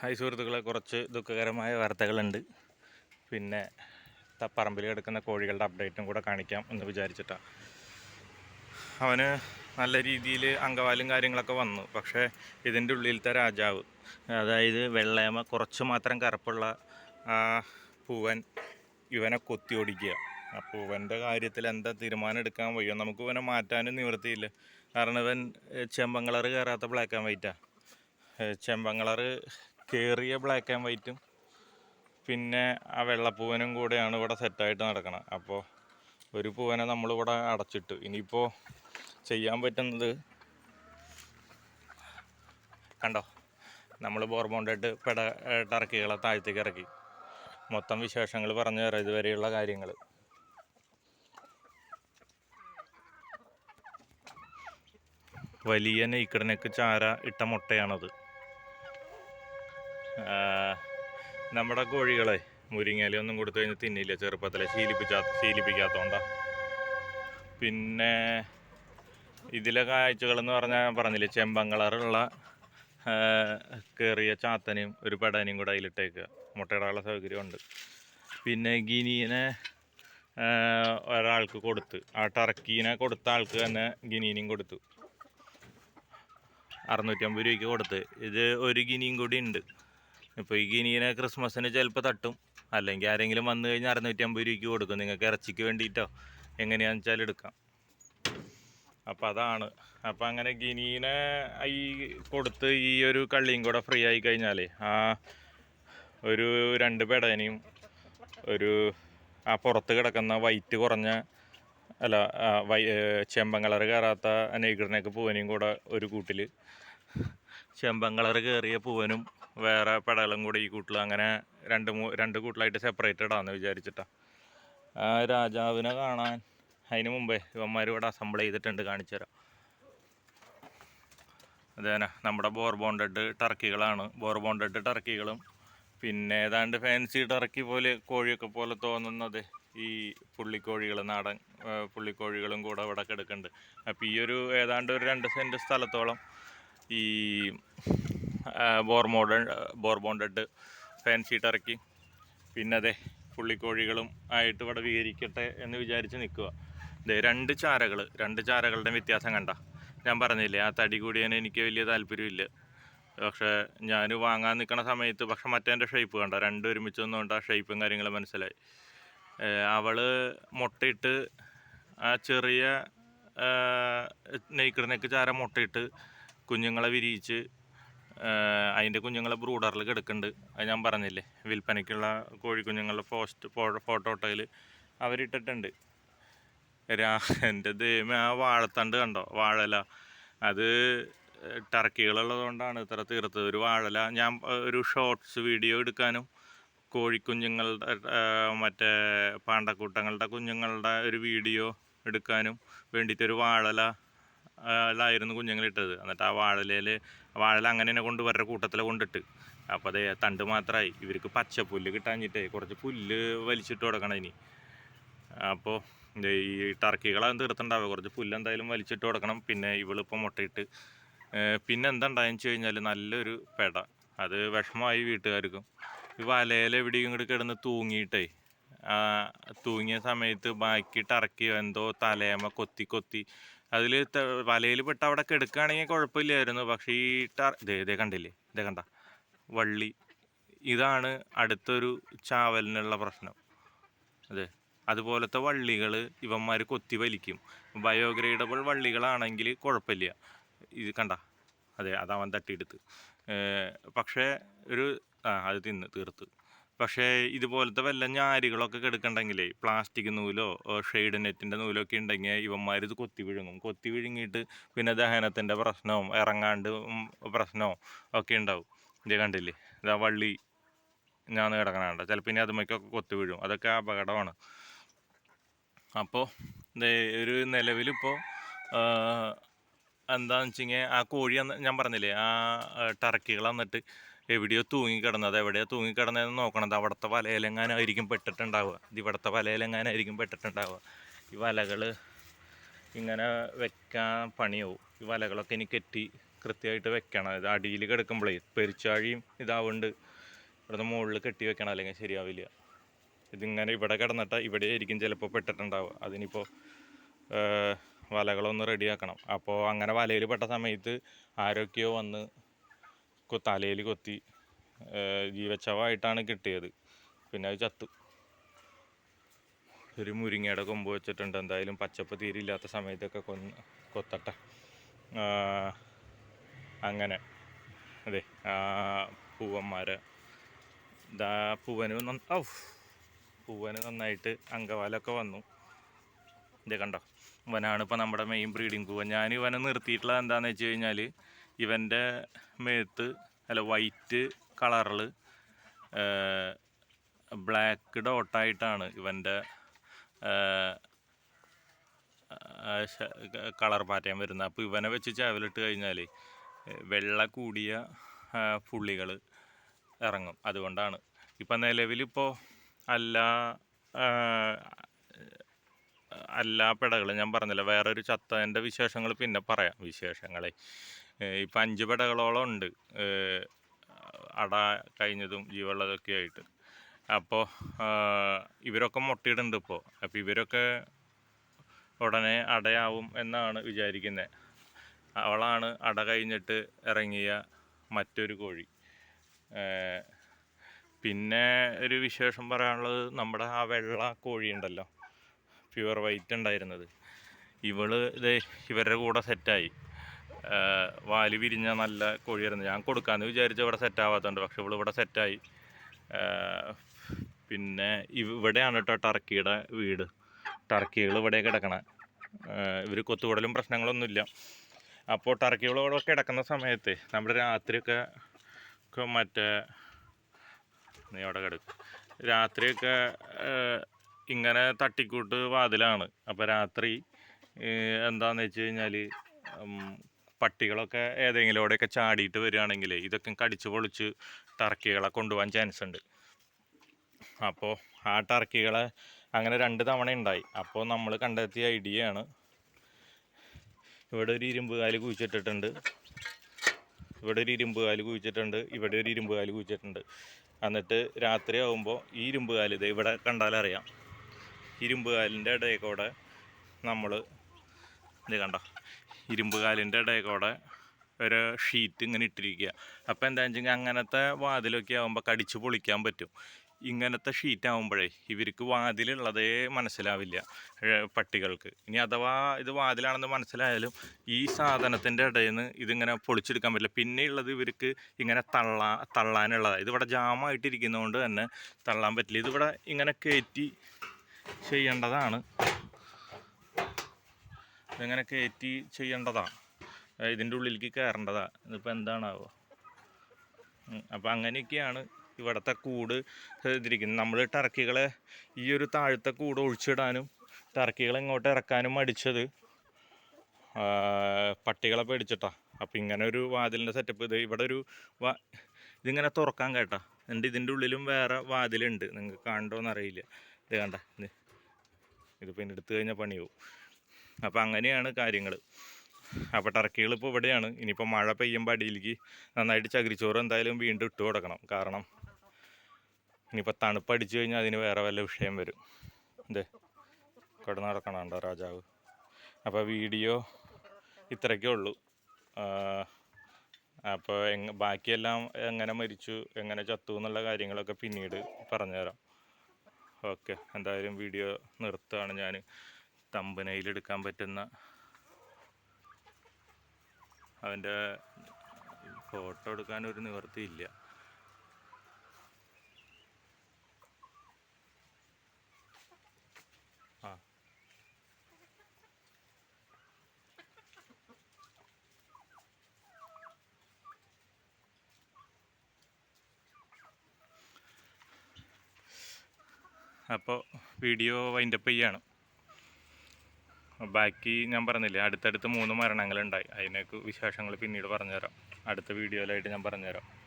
Hi സുഹൃത്തുക്കളെ കുറച്ച് ദുഃഖകരമായ വാർത്തകളുണ്ട്. പിന്നെ തപ്പറമ്പിൽ പറമ്പിൽ കിടക്കുന്ന കോഴികളുടെ അപ്ഡേറ്റും കൂടെ കാണിക്കാം എന്ന് വിചാരിച്ചിട്ടാണ് അവന് നല്ല രീതിയിൽ അങ്കവാലും കാര്യങ്ങളൊക്കെ വന്നു. പക്ഷേ ഇതിന്റെ ഉള്ളിലത്തെ രാജാവ് അതായത് വെള്ളേമ കുറച്ച് മാത്രം കറുപ്പുള്ള പൂവൻ ഇവനെ കൊത്തി ഓടിക്കുക. ആ പൂവന്റെ കാര്യത്തിൽ എന്താ തീരുമാനം എടുക്കാൻ വയ്യോ? നമുക്ക് ഇവനെ മാറ്റാനും നിവൃത്തിയില്ല. കാരണം ഇവൻ ചെമ്പൻ കയറാത്ത ബ്ലാക്ക് ആൻഡ് വൈറ്റാണ് ചെമ്പൻ കയറിയ ബ്ലാക്ക് ആൻഡ് വൈറ്റും പിന്നെ ആ വെള്ളപ്പൂവനും കൂടെയാണ് ഇവിടെ സെറ്റായിട്ട് നടക്കണം. അപ്പോൾ ഒരു പൂവനെ നമ്മളിവിടെ അടച്ചിട്ടു. ഇനിയിപ്പോൾ ചെയ്യാൻ പറ്റുന്നത് കണ്ടോ? നമ്മൾ ബോർബോണ്ടായിട്ട് പെട ടർക്കികളെ താഴത്തേക്ക് ഇറക്കി. മൊത്തം വിശേഷങ്ങൾ പറഞ്ഞു തരാം ഇതുവരെയുള്ള കാര്യങ്ങൾ വലിയ നെയ്ക്കിടനക്ക് ചാര ഇട്ട മുട്ടയാണത്. നമ്മുടെ കോഴികളെ മുരിങ്ങയിലൊന്നും കൊടുത്തു കഴിഞ്ഞാൽ തിന്നില്ല ചെറുപ്പത്തിലെ ശീലിപ്പിച്ചാ ശീലിപ്പിക്കാത്തതുകൊണ്ടാ പിന്നെ ഇതിലെ കാഴ്ചകളെന്ന് പറഞ്ഞാൽ പറഞ്ഞില്ലേ ചെമ്പൻ കളറുള്ള കയറിയ ചാത്തനെയും ഒരു പെടനെയും കൂടെ അതിലിട്ടേക്കുക. മുട്ടയിടാനുള്ള സൗകര്യമുണ്ട്. പിന്നെ ഗിനീനെ ഒരാൾക്ക് കൊടുത്ത് ആ ടർക്കീനെ കൊടുത്ത ആൾക്ക് തന്നെ ഗിനീനെയും കൊടുത്തു. അറുന്നൂറ്റമ്പത് രൂപയ്ക്ക് കൊടുത്ത്. ഇത് ഒരു ഗിനിയും കൂടി ഉണ്ട്. ഇപ്പോൾ ഈ ഗിനീനെ ക്രിസ്മസിന് ചിലപ്പോൾ തട്ടും. അല്ലെങ്കിൽ ആരെങ്കിലും വന്നു കഴിഞ്ഞാൽ അറുന്നൂറ്റി അമ്പത് രൂപയ്ക്ക് കൊടുക്കും. നിങ്ങൾക്ക് ഇറച്ചിക്ക് വേണ്ടിയിട്ടോ എങ്ങനെയാണെന്ന് വെച്ചാൽ എടുക്കാം. അപ്പം അതാണ്. അപ്പം അങ്ങനെ ഗിനീനെ ഈ കൊടുത്ത് ഈ ഒരു കള്ളിയും കൂടെ ഫ്രീ ആയി കഴിഞ്ഞാലേ ആ ഒരു രണ്ട് പെടനെയും ഒരു ആ പുറത്ത് കിടക്കുന്ന വൈറ്റ് കുറഞ്ഞ അല്ല വൈ ചെമ്പൻ കളർ കയറാത്ത നെയ്ഗറിനൊക്കെ പൂവനെയും കൂടെ ഒരു കൂട്ടിൽ ചെമ്പൻ കളർ കയറിയ പൂവനും വേറെ പടലും കൂടി ഈ കൂട്ടിൽ അങ്ങനെ രണ്ട് മൂ രണ്ട് കൂട്ടിലായിട്ട് സെപ്പറേറ്റ് ആണെന്ന് വിചാരിച്ചിട്ടാണ് രാജാവിനെ കാണാൻ അതിന് മുമ്പേ ഇവന്മാർ ഇവിടെ അസംബിൾ ചെയ്തിട്ടുണ്ട് കാണിച്ചു തരാം. അതേന നമ്മുടെ ബോർബോണ്ടഡ് ടർക്കികളാണ് ബോർ ബോണ്ടഡ് ടർക്കികളും പിന്നെ ഏതാണ്ട് ഫാൻസി ടർക്കി പോലെ കോഴിയൊക്കെ പോലെ തോന്നുന്നത് ഈ പുള്ളിക്കോഴികൾ നാടൻ പുള്ളിക്കോഴികളും കൂടെ ഇവിടെ കിടക്കുന്നുണ്ട്. അപ്പോൾ ഈ ഒരു ഏതാണ്ട് ഒരു രണ്ട് സെന്റ് സ്ഥലത്തോളം ഈ ബോർ മോഡ് ബോർ ബോർബോണ്ടഡ് ഫാൻസി ടർക്കി പിന്നെ അതെ പുള്ളിക്കോഴികളും ആയിട്ട് ഇവിടെ വിഹരിക്കട്ടെ എന്ന് വിചാരിച്ച് നിൽക്കുക ദേ രണ്ട് ചാരകൾ രണ്ട് ചാരകളുടെ വ്യത്യാസം കണ്ട. ഞാൻ പറഞ്ഞില്ലേ ആ തടി കൂടിയതിന് എനിക്ക് വലിയ താല്പര്യമില്ല. പക്ഷേ ഞാൻ വാങ്ങാൻ നിൽക്കുന്ന സമയത്ത് പക്ഷെ മറ്റേന്റെ ഷേപ്പ് കണ്ട. രണ്ടും ഒരുമിച്ച് വന്നുകൊണ്ട് ആ ഷേപ്പും കാര്യങ്ങളും മനസ്സിലായി. അവൾ മുട്ടയിട്ട് ആ ചെറിയ നെയ്ക്കിടനേക്ക് ചാര മുട്ടയിട്ട് കുഞ്ഞുങ്ങളെ വിരിയിച്ച് അതിന്റെ കുഞ്ഞുങ്ങളെ ബ്രൂഡറിൽ കിടക്കുന്നുണ്ട് അത് ഞാൻ പറഞ്ഞില്ലേ വിൽപ്പനയ്ക്കുള്ള കോഴിക്കുഞ്ഞുങ്ങളുടെ പോസ്റ്റ് ഫോട്ടോട്ടോയിൽ അവരിട്ടിട്ടുണ്ട്. രാ എന്റെ ദൈവം ആ വാഴത്തണ്ട് കണ്ടോ? വാഴല. അത് ടർക്കികളുള്ളതുകൊണ്ടാണ് ഇത്ര തീർത്തത്. ഒരു വാഴല. ഞാൻ ഒരു ഷോർട്സ് വീഡിയോ എടുക്കാനും കോഴിക്കുഞ്ഞുങ്ങളുടെ മറ്റേ പാണ്ടക്കൂട്ടങ്ങളുടെ കുഞ്ഞുങ്ങളുടെ ഒരു വീഡിയോ എടുക്കാനും വേണ്ടിയിട്ടൊരു വാഴല ായിരുന്നു കുഞ്ഞുങ്ങളിട്ടത്. എന്നിട്ട് ആ വാഴലയിൽ വാഴല അങ്ങനെ തന്നെ കൊണ്ട് വരുടെ കൂട്ടത്തിൽ കൊണ്ടിട്ട്. അപ്പോൾ അതേ തണ്ട് മാത്രമായി ഇവർക്ക് പച്ചപ്പുല്ല് കിട്ടാഞ്ഞിട്ടേ കുറച്ച് പുല്ല് വലിച്ചിട്ട് കൊടുക്കണം ഇനി. അപ്പോൾ ഈ ടർക്കികളും തീർത്തുണ്ടാവുക. കുറച്ച് പുല്ല് എന്തായാലും വലിച്ചിട്ട് കൊടുക്കണം. പിന്നെ ഇവളിപ്പോൾ മുട്ടയിട്ട്. പിന്നെ എന്തുണ്ടായെന്ന് വെച്ച് കഴിഞ്ഞാൽ നല്ലൊരു പെട. അത് വിഷമമായി വീട്ടുകാർക്കും. ഈ വലയിൽ എവിടെയും ഇങ്ങോട്ട് കിടന്ന് തൂങ്ങിയിട്ടേ തൂങ്ങിയ സമയത്ത് ബാക്കി ടർക്കി എന്തോ തലേമ കൊത്തി കൊത്തി അതിൽ വലയിൽ പെട്ട് അവിടെ കെടുക്കുകയാണെങ്കിൽ കുഴപ്പമില്ലായിരുന്നു. പക്ഷേ ഈ ടർ ഇതേ കണ്ടില്ലേ? ഇതേ കണ്ട. വള്ളി. ഇതാണ് അടുത്തൊരു ചാവലിനുള്ള പ്രശ്നം. അതെ. അതുപോലത്തെ വള്ളികൾ ഇവന്മാർ കൊത്തി വലിക്കും. ബയോഗ്രേഡബിൾ വള്ളികളാണെങ്കിൽ കുഴപ്പമില്ല. ഇത് കണ്ട. അതെ അതവൻ തട്ടിയെടുത്ത്. പക്ഷേ ഒരു ആ അത് തിന്ന് തീർത്ത്. പക്ഷേ ഇതുപോലത്തെ വല്ല ഞാരുകളൊക്കെ കിടക്കണ്ടെങ്കിലേ പ്ലാസ്റ്റിക് നൂലോ ഷെയ്ഡ് നെറ്റിന്റെ നൂലോ ഒക്കെ ഉണ്ടെങ്കിൽ ഇവന്മാർ ഇത് കൊത്തി വിഴുങ്ങും. കൊത്തി വിഴുങ്ങിയിട്ട് പിന്നെ ദഹനത്തിന്റെ പ്രശ്നവും ഇറങ്ങാണ്ട് പ്രശ്നവും ഒക്കെ ഉണ്ടാവും ഇത് കണ്ടില്ലേ? ഇതാ വള്ളി ഞാൻ കിടക്കണണ്ട? ചിലപ്പോൾ ഇനി അതുമൊക്കെ കൊത്തി വീഴും. അതൊക്കെ അപകടമാണ്. അപ്പോൾ ഒരു നിലവിലിപ്പോൾ എന്താണെന്ന് വെച്ച് കഴിഞ്ഞാൽ ആ കോഴി ഞാൻ പറഞ്ഞില്ലേ ആ ടർക്കികൾ വന്നിട്ട് എവിടെയോ തൂങ്ങിക്കിടന്നത് എവിടെയോ തൂങ്ങിക്കിടന്നതെന്ന് നോക്കണത്. അവിടുത്തെ വലയിലെങ്ങാനായിരിക്കും പെട്ടിട്ടുണ്ടാവുക. ഇത് ഇവിടുത്തെ വലയിലെങ്ങാനായിരിക്കും പെട്ടിട്ടുണ്ടാവുക. ഈ വലകൾ ഇങ്ങനെ വെക്കാൻ പണിയാവും. ഈ വലകളൊക്കെ ഇനി കെട്ടി കൃത്യമായിട്ട് വെക്കണം. ഇത് അടിയിൽ കിടക്കുമ്പോഴേ പെരിച്ചാഴിയും ഇതാവുണ്ട് ഇവിടുന്ന് മുകളിൽ കെട്ടി വെക്കണം. അല്ലെങ്കിൽ ശരിയാവില്ല. ഇതിങ്ങനെ ഇവിടെ കിടന്നിട്ട് ഇവിടെ ആയിരിക്കും ചിലപ്പോൾ പെട്ടിട്ടുണ്ടാവുക. അതിനിപ്പോൾ വലകളൊന്ന് റെഡിയാക്കണം. അപ്പോൾ അങ്ങനെ വലയിൽ പെട്ട സമയത്ത് ആരൊക്കെയോ വന്ന് തലയിൽ കൊത്തി ഏഹ് ജീവച്ചവായിട്ടാണ് കിട്ടിയത്. പിന്നെ അത് ചത്തു. ഒരു മുരിങ്ങയുടെ കൊമ്പ് വെച്ചിട്ടുണ്ട്. എന്തായാലും പച്ചപ്പ് തീരില്ലാത്ത സമയത്തൊക്കെ കൊന്ന് കൊത്തട്ടെ. അങ്ങനെ. അതെ ആ പൂവന്മാരെ. ഇതാ പൂവന് ഔ പൂവന് നന്നായിട്ട് അങ്കവാലൊക്കെ വന്നു. ഇത് കണ്ടോ? ഇവനാണ് ഇപ്പോൾ നമ്മുടെ മെയിൻ ബ്രീഡിങ് പൂവൻ. ഞാൻ ഇവനെ നിർത്തിയിട്ടുള്ളത് എന്താണെന്ന് വെച്ച് കഴിഞ്ഞാൽ ഇവന്റെ മേത്ത് അല്ല വൈറ്റ് കളറിൽ ബ്ലാക്ക് ഡോട്ടായിട്ടാണ് ഇവന്റെ കളർ പാറ്റേൺ വരുന്നത്. അപ്പോൾ ഇവനെ വെച്ച് ചാവലിട്ട് കഴിഞ്ഞാൽ വെള്ള കൂടിയ പുള്ളികൾ ഇറങ്ങും. അതുകൊണ്ടാണ്. ഇപ്പം നിലവിലിപ്പോൾ അല്ല അല്ലാ പെടകളും ഞാൻ പറഞ്ഞില്ല വേറൊരു ചത്തതിന്റെ വിശേഷങ്ങൾ പിന്നെ പറയാം. വിശേഷങ്ങളെ. ഇപ്പം അഞ്ച് പടകളോളം ഉണ്ട്. അട കഴിഞ്ഞതും ജീവുള്ളതൊക്കെ ആയിട്ട്. അപ്പോൾ ഇവരൊക്കെ മുട്ടയിടുന്നുണ്ട് ഇപ്പോൾ അപ്പോൾ ഇവരൊക്കെ ഉടനെ അടയാവും എന്നാണ് വിചാരിക്കുന്നത് അവളാണ് അട കഴിഞ്ഞിട്ട് ഇറങ്ങിയ മറ്റൊരു കോഴി. പിന്നെ ഒരു വിശേഷം പറയാനുള്ളത് നമ്മുടെ ആ വെള്ള കോഴി ഉണ്ടല്ലോ പ്യുവർ വൈറ്റ് ഉണ്ടായിരുന്നത്. ഇവൾ ഇത് ഇവരുടെ കൂടെ സെറ്റായി. വാൽ വിരിഞ്ഞ നല്ല കോഴിയായിരുന്നു. ഞാൻ കൊടുക്കാമെന്ന് വിചാരിച്ചു ഇവിടെ സെറ്റ് ആവാത്തതുണ്ട് പക്ഷെ ഇവിടെ ഇവിടെ സെറ്റായി പിന്നെ ഇവ- ഇവിടെയാണ് കേട്ടോ ടർക്കിയുടെ വീട്. ടർക്കികൾ ഇവിടെ കിടക്കണേ. ഇവർ കൊത്തുകൂടലും പ്രശ്നങ്ങളൊന്നുമില്ല. അപ്പോൾ ടർക്കികൾ ഇവിടെ കിടക്കുന്ന സമയത്ത് നമ്മൾ രാത്രിയൊക്കെ മറ്റേ നീ അവിടെ കിടക്കും. രാത്രിയൊക്കെ ഇങ്ങനെ തട്ടിക്കൂട്ട് വാതിലാണ്. അപ്പോൾ രാത്രി എന്താണെന്ന് വെച്ച് കഴിഞ്ഞാൽ പട്ടികളൊക്കെ ഏതെങ്കിലും അവിടെയൊക്കെ ചാടിയിട്ട് വരികയാണെങ്കിൽ ഇതൊക്കെ കടിച്ച് പൊളിച്ച് ടർക്കികളെ കൊണ്ടുപോകാൻ ചാൻസ് ഉണ്ട്. അപ്പോൾ ആ ടർക്കികളെ അങ്ങനെ രണ്ട് തവണ ഉണ്ടായി. അപ്പോൾ നമ്മൾ കണ്ടെത്തിയ ഐഡിയയാണ് ഇവിടെ ഒരു ഇരുമ്പ് കാൽ കുഴിച്ചിട്ടിട്ടുണ്ട്. ഇവിടെ ഒരു ഇരുമ്പ് കാൽ കുഴിച്ചിട്ടുണ്ട്. ഇവിടെ ഒരു ഇരുമ്പ് കാൽ കുഴിച്ചിട്ടുണ്ട്. എന്നിട്ട് രാത്രി ആകുമ്പോൾ ഈ ഇരുമ്പ് കാൽ ഇത് ഇവിടെ കണ്ടാലറിയാം ഇരുമ്പ് കാലിന്റെ ഇടയിൽ കൂടെ നമ്മൾ ഇത് കണ്ടോ? ഇരുമ്പ് കാലിന്റെ ഇടയിൽ കൂടെ ഒരു ഷീറ്റ് ഇങ്ങനെ ഇട്ടിരിക്കുക. അപ്പോൾ എന്താണെന്ന് വെച്ചെങ്കിൽ അങ്ങനത്തെ വാതിലൊക്കെ ആകുമ്പോൾ കടിച്ച് പൊളിക്കാൻ പറ്റും. ഇങ്ങനത്തെ ഷീറ്റ് ആകുമ്പോഴേ ഇവർക്ക് വാതിലുള്ളതേ മനസ്സിലാവില്ല പട്ടികൾക്ക്. ഇനി അഥവാ ഇത് വാതിലാണെന്ന് മനസ്സിലായാലും ഈ സാധനത്തിന്റെ ഇടയിൽ നിന്ന് ഇതിങ്ങനെ പൊളിച്ചെടുക്കാൻ പറ്റില്ല. പിന്നെയുള്ളത് ഇവർക്ക് ഇങ്ങനെ തള്ളാ തള്ളാനുള്ളതാണ് ഇതിവിടെ ജാമായിട്ടിരിക്കുന്നതുകൊണ്ട് തന്നെ തള്ളാൻ പറ്റില്ല. ഇതിവിടെ ഇങ്ങനെ കയറ്റി ചെയ്യേണ്ടതാണ്. ഇതിങ്ങനെ കയറ്റി ചെയ്യേണ്ടതാണ് ഇതിന്റെ ഉള്ളിലേക്ക് കയറേണ്ടതാണ് ഇതിപ്പോൾ എന്താണാവോ? അപ്പോൾ അങ്ങനെയൊക്കെയാണ് ഇവിടുത്തെ കൂട് ഇതിരിക്കുന്നത്. നമ്മൾ ടർക്കികളെ ഈ ഒരു താഴത്തെ കൂട് ഒഴിച്ചിടാനും ടർക്കികളെ ഇങ്ങോട്ട് ഇറക്കാനും മടിച്ചത് പട്ടികളെ പേടിച്ചിട്ടാ. അപ്പം ഇങ്ങനെ ഒരു വാതിലിന്റെ സെറ്റപ്പ് ഇത് ഇവിടെ ഒരു വാ ഇതിങ്ങനെ തുറക്കാൻ കേട്ടാ. എന്നിട്ട് ഇതിന്റെ ഉള്ളിലും വേറെ വാതിലുണ്ട്. നിങ്ങൾക്ക് കാണണ്ടോന്ന് അറിയില്ല ഇത് കണ്ട ഇത് ഇതിപ്പോൾ ഇതിന്റെ എടുത്തു കഴിഞ്ഞാൽ പണിയാവും. അപ്പം അങ്ങനെയാണ് കാര്യങ്ങൾ. അപ്പോൾ ടർക്കികൾ ഇപ്പോൾ ഇവിടെയാണ്. ഇനിയിപ്പോൾ മഴ പെയ്യുമ്പോൾ അടിയിലേക്ക് നന്നായിട്ട് ചകിരിച്ചോറ് എന്തായാലും വീണ്ടും ഇട്ട് കൊടുക്കണം. കാരണം ഇനിയിപ്പോൾ തണുപ്പ് അടിച്ചു കഴിഞ്ഞാൽ അതിന് വേറെ വല്ല വിഷയം വരും. എന്തേ കിടന്ന് നടക്കണുണ്ടോ രാജാവ്. അപ്പോൾ വീഡിയോ ഇത്രയൊക്കെ ഉള്ളൂ. അപ്പോൾ എങ് ബാക്കിയെല്ലാം എങ്ങനെ മരിച്ചു എങ്ങനെ ചത്തു എന്നുള്ള കാര്യങ്ങളൊക്കെ പിന്നീട് പറഞ്ഞുതരാം. ഓക്കെ എന്തായാലും വീഡിയോ നിർത്തുകയാണ് ഞാൻ. തമ്പനയിലെടുക്കാൻ പറ്റുന്ന അവന്റെ ഫോട്ടോ എടുക്കാൻ ഒരു നിവർത്തിയില്ല ആ. അപ്പോൾ വീഡിയോ വൈൻഡപ്പ് ചെയ്യാണ്. ബാക്കി ഞാൻ പറഞ്ഞില്ലേ അടുത്തടുത്ത് മൂന്ന് മരണങ്ങളുണ്ടായി. അതിനൊക്കെ വിശേഷങ്ങൾ പിന്നീട് പറഞ്ഞുതരാം. അടുത്ത വീഡിയോയിലായിട്ട് ഞാൻ പറഞ്ഞുതരാം.